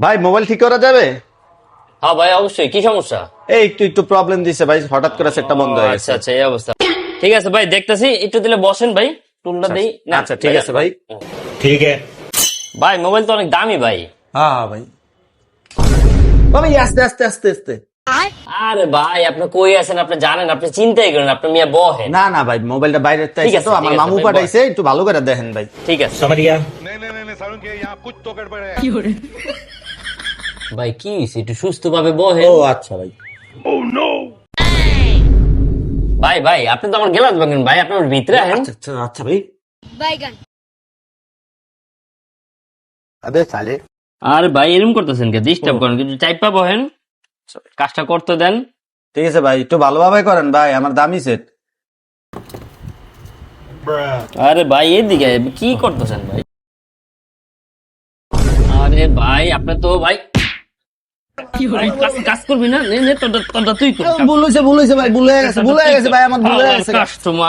ভাই মোবাইল ঠিক করা যাবে? হ্যাঁ ভাই অবশ্যই। কি সমস্যা? এই একটু একটু প্রবলেম দিছে ভাই হঠাৎ করে সেটটা বন্ধ হয়ে গেছে। আচ্ছা, আচ্ছা এই অবস্থা। ঠিক আছে ভাই দেখতেছি। একটু দিলে বসেন ভাই টুলটা আচ্ছা, দেই। না আচ্ছা ঠিক আছে ভাই। ঠিক আছে ভাই মোবাইল তো অনেক দামি ভাই। হ্যাঁ, হ্যাঁ ভাই। ভাই আস্তে আস্তে আস্তে আস্তে। আরে ভাই আপনি কই আছেন? আপনি জানেন আপনি চিন্তাই করেন আপনি মিয়া বহে না না ভাই মোবাইলটা বাইরে থেকে তো আমার মামু পাঠাইছে একটু ভালো করে দেখেন ভাই। ঠিক আছে। সমরিয়া। নে নে নে সারুন কে ইয়া কুছ তো কি হরে ভাই কি হইছে? একটু সুস্থভাবে বহে ও আচ্ছা ভাই। oh, ও নো ভাই ভাই আপনি তো আমার গেলাস ভাঙেন ভাই আপনার ভিতরে আছেন আচ্ছা, আচ্ছা আচ্ছা ভাই। বাইগান আবে সালে। আর ভাই এরকম করতেছেন কে ডিস্টার্ব করেন কিন্তু টাইপা বহেন। কাজটা করতে দেন। ঠিক আছে ভাই একটু ভালোভাবে করেন ভাই আমার দামি সেট আরে ভাই এদিকে কি করতেছেন ভাই? আরে ভাই আপনি তো ভাই কাজ- কাজ করবি না? নে নে তোরটা তুই কর। ভুল হয়েছে ভাই ভুল গেছে ভুল গেছে ভাই আমার ভুল গেছে কাস্টমার